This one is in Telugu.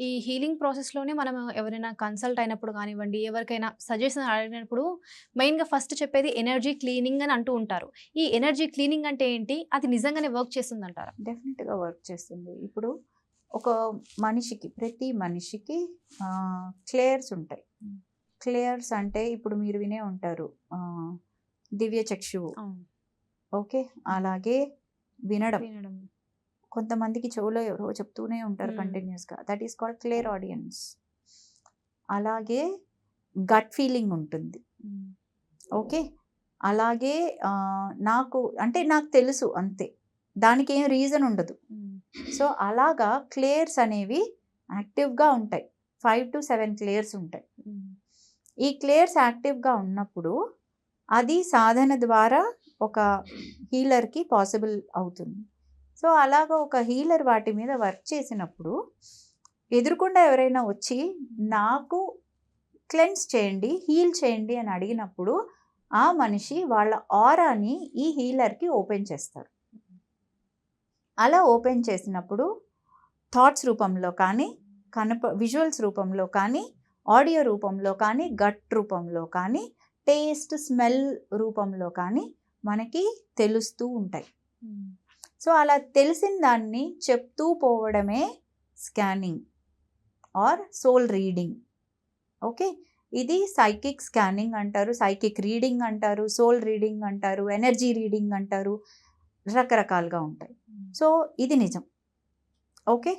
ఈ హీలింగ్ ప్రాసెస్‌లోనే మనం ఎవరైనా కన్సల్ట్ అయినప్పుడు గానివ్వండి, ఎవరికైనా సజెషన్ అడిగినప్పుడు మెయిన్‌గా ఫస్ట్ చెప్పేది ఎనర్జీ క్లీనింగ్ అని అంటూ ఉంటారు. ఈ ఎనర్జీ క్లీనింగ్ అంటే ఏంటి? అది నిజంగానే వర్క్ చేస్తుందంటారా? డెఫినెట్‌గా వర్క్ చేస్తుంది. ఇప్పుడు ఒక మనిషికి ప్రతి మనిషికి క్లేయర్స్ ఉంటాయి. క్లేయర్స్ అంటే ఇప్పుడు మీరు వినే ఉంటారు. దివ్య చక్షువు. ఓకే. అలాగే వినడం. కొంతమందికి చెవులో ఎవరో చెప్తూనే ఉంటారు హ్మ్. కంటిన్యూయస్‌గా. That is called clear audience. అలాగే గట్ ఫీలింగ్ ఉంటుంది. ఓకే. అలాగే నాకు అంటే నాకు తెలుసు అంతే. దానికేం రీజన్ ఉండదు. సో, అలాగా క్లేయర్స్ అనేవి యాక్టివ్‌గా ఉంటాయి. 5-7 క్లేయర్స్ ఉంటాయి. ఈ క్లేయర్స్ యాక్టివ్‌గా ఉన్నప్పుడు అది సాధన ద్వారా ఒక హీలర్‌కి పాసిబుల్ అవుతుంది. సో, అలాగా ఒక హీలర్ వాటి మీద వర్క్ చేసినప్పుడు ఎదురుకుండా ఎవరైనా వచ్చి నాకు క్లెన్స్ చేయండి, హీల్ చేయండి అని అడిగినప్పుడు ఆ మనిషి వాళ్ళ ఆరాని ఈ హీలర్‌కి ఓపెన్ చేస్తారు. అలా ఓపెన్ చేసినప్పుడు థాట్స్ రూపంలో కానీ, కనప విజువల్స్ రూపంలో కానీ, ఆడియో రూపంలో కానీ, గట్ రూపంలో కానీ, టేస్ట్, స్మెల్ రూపంలో కానీ మనకి తెలుస్తూ ఉంటాయి. సో, అలా తెలిసిన దాన్ని చెప్తూ పోవడమే scanning or soul reading. Okay. ఇది సైకిక్ స్కానింగ్ అంటారు. సైకిక్ రీడింగ్ అంటారు. సోల్ రీడింగ్ అంటారు. ఎనర్జీ రీడింగ్ అంటారు. రకరకాలుగా ఉంటాయి. సో, ఇది నిజం. ఓకే.